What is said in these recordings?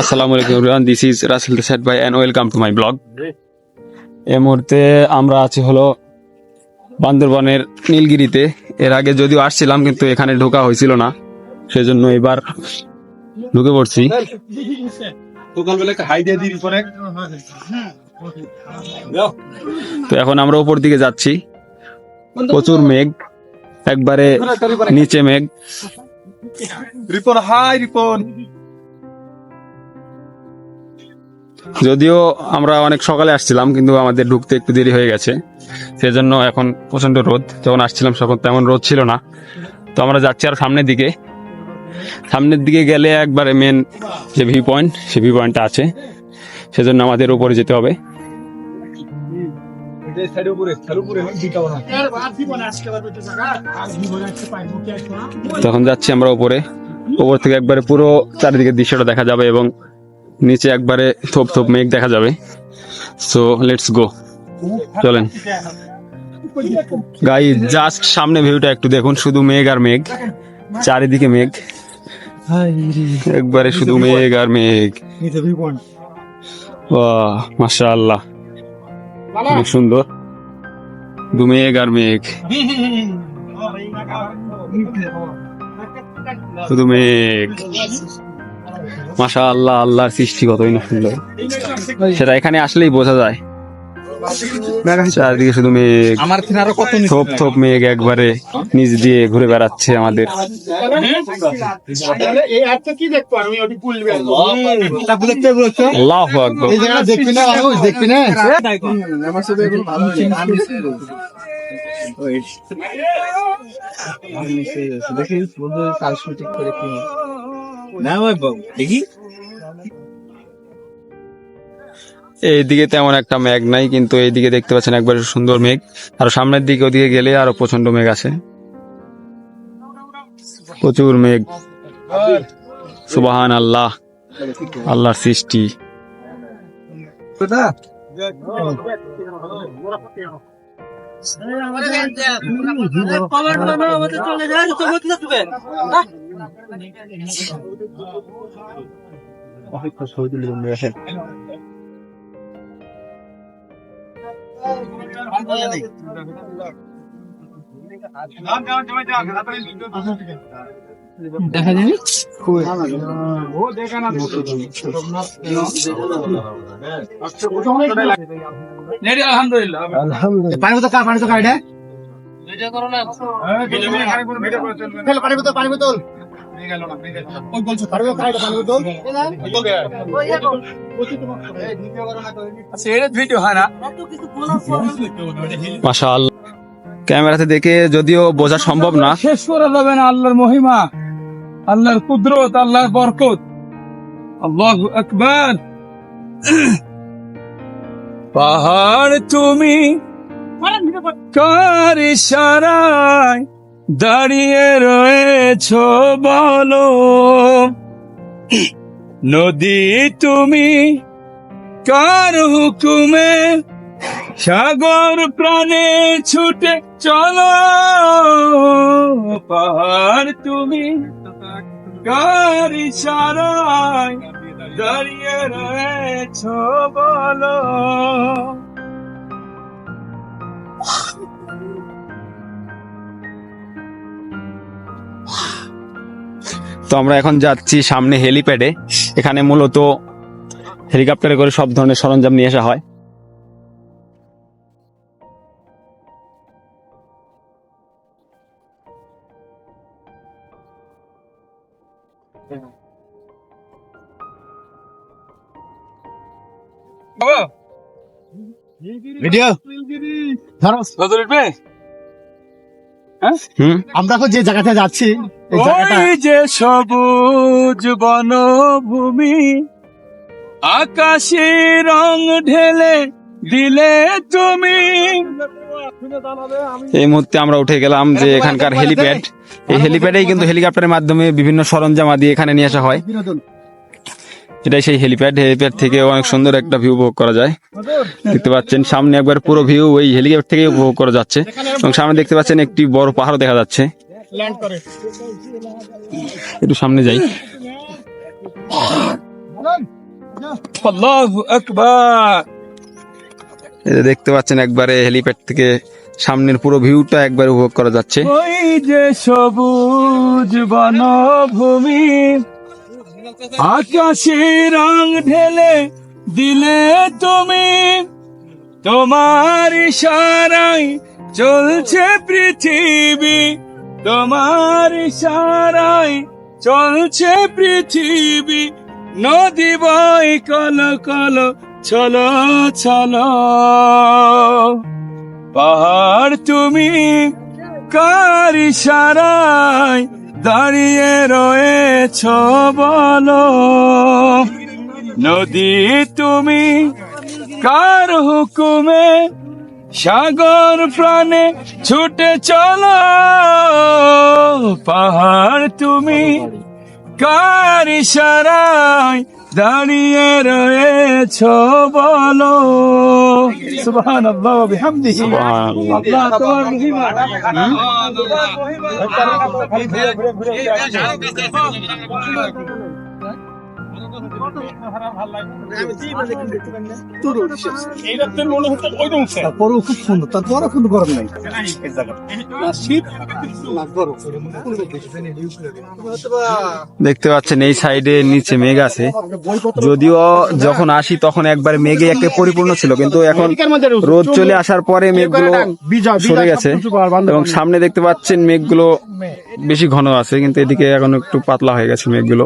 আসসালামু আলাইকুম everyone this is Rasel দেসাদ ভাই and welcome to my blog এই মুহূর্তে আমরা আছি হলো বান্দরবনের নীলগিরিতে। এর আগে যদিও আসছিলাম কিন্তু এখানে ঢোকা হয়েছিল না। সেজন্য এবার ঢুকে পড়ছি। তো এখন আমরা উপর দিকে যাচ্ছি। প্রচুর মেঘ। একবারে নিচে মেঘ। রিপন হাই রিপন। যদিও আমরা অনেক সকালে আসছিলাম, কিন্তু আমাদের ঢুকতে একটু দেরি হয়ে গেছে। সেজন্য এখন প্রচণ্ড রোদ। যখন আসছিলাম তখন তেমন রোদ ছিল না। তো আমরা যাচ্ছি আর সামনের দিকে। সামনের দিকে গেলে একবারে মেন যে ভিউ পয়েন্ট সে ভিউ পয়েন্টটা আছে। সেজন্য আমাদের উপরে যেতে হবে। তখন যাচ্ছি আমরা উপরে। উপর থেকে একবারে পুরো চারিদিকে দৃশ্যটা দেখা যাবে এবং নিচে একবারে থোপ থোপ মেঘ দেখা যাবে। সো লেটস গো চলেন। গাই জাস্ট সামনে ভিউটা একটু দেখুন, শুধু মেঘ আর মেঘ। চারিদিকে মেঘ। একবারে শুধু মেঘ আর মেঘ। বাহ, মাশাআল্লাহ। অনেক সুন্দর। শুধু মেঘ আর মেঘ। শুধু মেঘ। মাশা আল্লাহ আল্লাহর সৃষ্টি কতই না সুন্দর। সেটা এখানে আসলেই বোঝা যায়। চারদিকে শুধু মেঘ। আমার আরও কত থোপ থোপ মেঘ একবারে নিচ দিয়ে ঘুরে বেড়াচ্ছে আমাদের। এই অ্যাডটা কি দেখব আমি ওটি ভুলবে দেখতে বলছো আল্লাহ আকবার। এই জায়গাটা দেখবি না মানুষ দেখবি না আমার সাথে এখন ভালো আমি দেখি বন্ধু কাল শুটিং করে কি না ভাই বাবু দেখি। এইদিকে তেমন একটা মেঘ নাই কিন্তু এইদিকে দেখতে পাচ্ছেন একবারে সুন্দর মেঘ। আর সামনের দিকে ওদিকে গেলে আরও প্রচণ্ড মেঘ আছে। প্রচুর মেঘ। সুবাহান আল্লাহ আল্লাহর সৃষ্টি। কোথা দেখা যায়নি? ও দেখা না আলহামদুলিল্লাহ। পানি বোতল কার পানি তো কার এটা? ফেল পানি বোতল পানি বোতল। ওই বলছো পানি বোতল কার পানি বোতল ভিডিও না মাশা আল্লাহ ক্যামেরাতে দেখে যদিও বোঝা সম্ভব না। শেষ করা যাবে না আল্লাহর মহিমা, আল্লাহর কুদরত, আল্লাহর বরকত। আল্লাহ আকবার। পাহাড় তুমি কার ইশারায় দাঁড়িয়ে রয়েছ বলো। নদী তুমি কার হুকুমে? সাগর প্রাণে ছুটে চলো। পাহাড় তুমি কার ইশারায় দাঁড়িয়ে রয়েছ বলো। তো আমরা এখন যাচ্ছি সামনে হেলিপ্যাডে। এখানে মূলত হেলিকপ্টারে করে সব ধরনের সরঞ্জাম নিয়ে আসা হয়। ভিডিও ধরো। হুম? আমরা এখন যে জায়গাতে যাচ্ছি ওই যে সবুজ বনভূমি আকাশে রং ঢেলে দিলে তুমি। এই মুহূর্তে আমরা উঠে গেলাম যে এখানকার হেলিপ্যাড এই হেলিপ্যাডেই কিন্তু হেলিকপ্টারের মাধ্যমে বিভিন্ন সরঞ্জাম আদি এখানে নিয়ে আসা হয়। এটাই সেই হেলিপ্যাড হেলিপ্যাড থেকে অনেক সুন্দর একটা ভিউ উপভোগ করা যায়। দেখতে পাচ্ছেন সামনে একবার পুরো ভিউ ওই হেলিপ্যাড থেকে উপভোগ করা যাচ্ছে। এবং সামনে দেখতে পাচ্ছেন একটি বড় পাহাড় দেখা যাচ্ছে। ল্যান্ড করে। একটু সামনে যাই। আল্লাহু আকবার। এই দেখতে পাচ্ছেন একবারে হেলিপ্যাড থেকে সামনের পুরো ভিউটা একবার উপভোগ করা যাচ্ছে। ওই যে সবুজ বনভূমি আকাশে রং ঢেলে দিলে তুমি। তোমার ইশারায় চলছে পৃথিবী। তোমার ইশারায় চলছে পৃথিবী। নদী বই কল কল, চলো চলো। পাহাড় তুমি কার ইশারায় দাঁড়িয়ে রয়েছ বলো? নদী তুমি কার হুকুমে সাগর প্রাণে ছুটে চলো। পাহাড় তুমি কার ইশারায় দাঁড়িয়ে রয়েছ বলো? সুবহান আল্লাহ বিহামদিহি। সুবহানাল্লাহ। আল্লাহ তোমার মহিমা। দেখতে পাচ্ছেন, এই সাইডে নিচে মেঘ আছে। যদিও যখন আসি তখন একবার মেঘে একটা পরিপূর্ণ ছিল, কিন্তু এখন রোদ চলে আসার পরে মেঘগুলো সরে গেছে। এবং সামনে দেখতে পাচ্ছেন, মেঘগুলো বেশি ঘন আছে, কিন্তু এদিকে এখন একটু পাতলা হয়ে গেছে মেঘগুলো।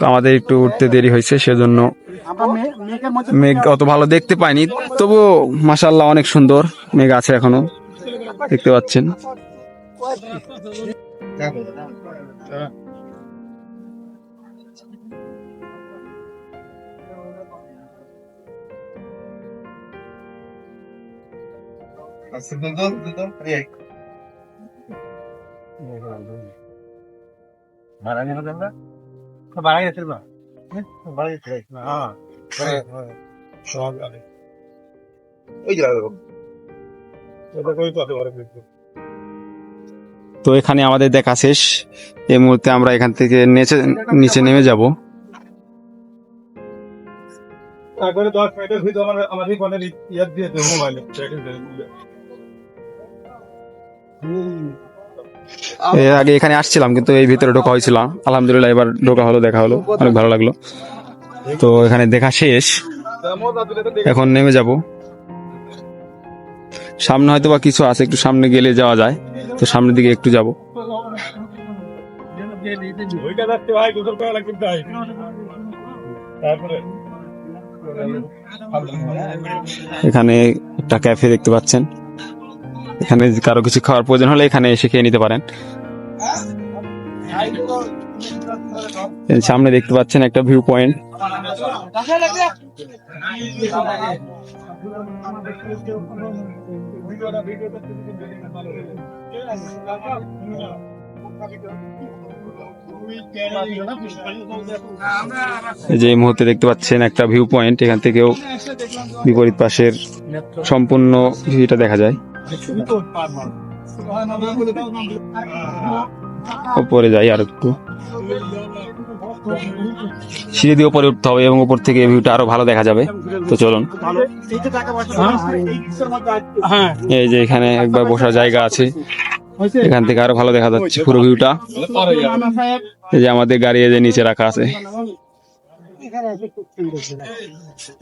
তো আমাদের একটু উঠতে দেরি হয়েছে, সেজন্য মেঘ অত ভালো দেখতে পাইনি। তবু মাসাল্লাহ অনেক সুন্দর মেঘ আছে এখনও, দেখতে পাচ্ছেন। তো এখানে আমাদের দেখা শেষ। এই মুহূর্তে আমরা এখান থেকে নিচে নিচে নেমে যাব। তারপরে দশ মিনিটের ভিতরে আমার আমাদের ইয়ার দিয়ে দেবো মোবাইলে। এর আগে এখানে আসছিলাম কিন্তু এই ভিতরে ঢোকা হয়েছিল। আলহামদুলিল্লাহ এবার ঢোকা হলো দেখা হলো। অনেক ভালো লাগল। তো এখানে দেখা শেষ। এখন নেমে যাব। সামনে হয়তো বা কিছু আছে একটু সামনে গেলে যাওয়া যায়। তো সামনের দিকে একটু যাব। এখানে একটা ক্যাফে দেখতে পাচ্ছেন। এখানে কারও কিছু খাওয়ার প্রয়োজন হলে এখানে এসে খেয়ে নিতে পারেন। সামনে দেখতে পাচ্ছেন একটা ভিউ পয়েন্ট যে মুহূর্তে দেখতে পাচ্ছেন একটা ভিউ পয়েন্ট এখান থেকেও বিপরীত পাশের সম্পূর্ণ ভিউটা দেখা যায়। উপরে যাই আর একটু। সিঁড়ি দিয়ে উপরে উঠতে হবে এবং উপর থেকে ভিউটা আরও ভালো দেখা যাবে। তো চলুন। হ্যাঁ। এই যে এখানে একবার বসার জায়গা আছে। এখান থেকে আরও ভালো দেখা যাচ্ছে পুরো ভিউটা এই যে আমাদের গাড়ি এই যে নিচে রাখা আছে।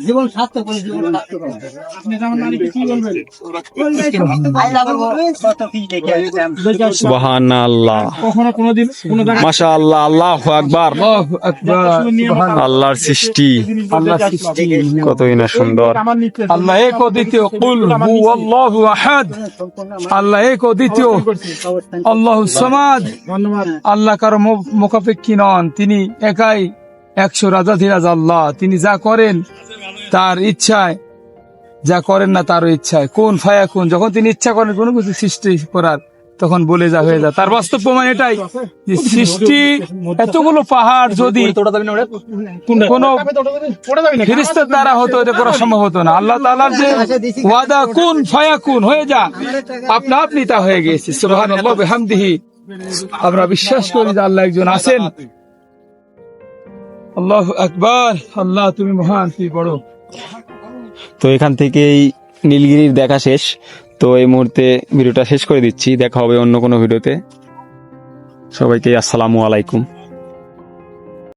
জীবন করে জীবন আপনি যেমন মানে কি বলবেন? সুবহানাল্লাহ। কখনো কোনোদিন কোনো মাশাআল্লাহ আল্লাহু আকবার। আল্লাহর সৃষ্টি। আল্লাহ সৃষ্টি। কতই না সুন্দর। আল্লাহ এক দ্বিতীয় কুল হু আহাদ। আল্লাহ এক ও দ্বিতীয় আল্লাহু সামাদ। আল্লাহ কারও মো- মোকাপেক্ষী নন। তিনি একাই একশো রাজাধিরাজ আল্লাহ, তিনি যা করেন তার ইচ্ছায়, যা করেন না তারও ইচ্ছায়। কোন ফায়া কোন যখন তিনি ইচ্ছা করেন কোনো কিছু সৃষ্টি করার, তখন বলে যা হয়ে যায়। তার বাস্তব প্রমাণ এটাই যে সৃষ্টি এতগুলো পাহাড় যদি কোন দ্বারা হতো, এটা করা সম্ভব হতো না। আল্লাহ তাআলার যে ওয়াদা, কোন ফায়া কোন হয়ে যা। আপনা আপনি তা হয়ে গেছে বিহামদিহি। আমরা বিশ্বাস করি যে আল্লাহ একজন আছেন। আল্লাহ আকবার, আল্লাহ তুমি মহান, তুমি বড়। তো এখান থেকেই নীলগিরির দেখা শেষ। তো এই মুহূর্তে ভিডিওটা শেষ করে দিচ্ছি। দেখা হবে অন্য কোনো ভিডিওতে। সবাইকে আসসালামু আলাইকুম।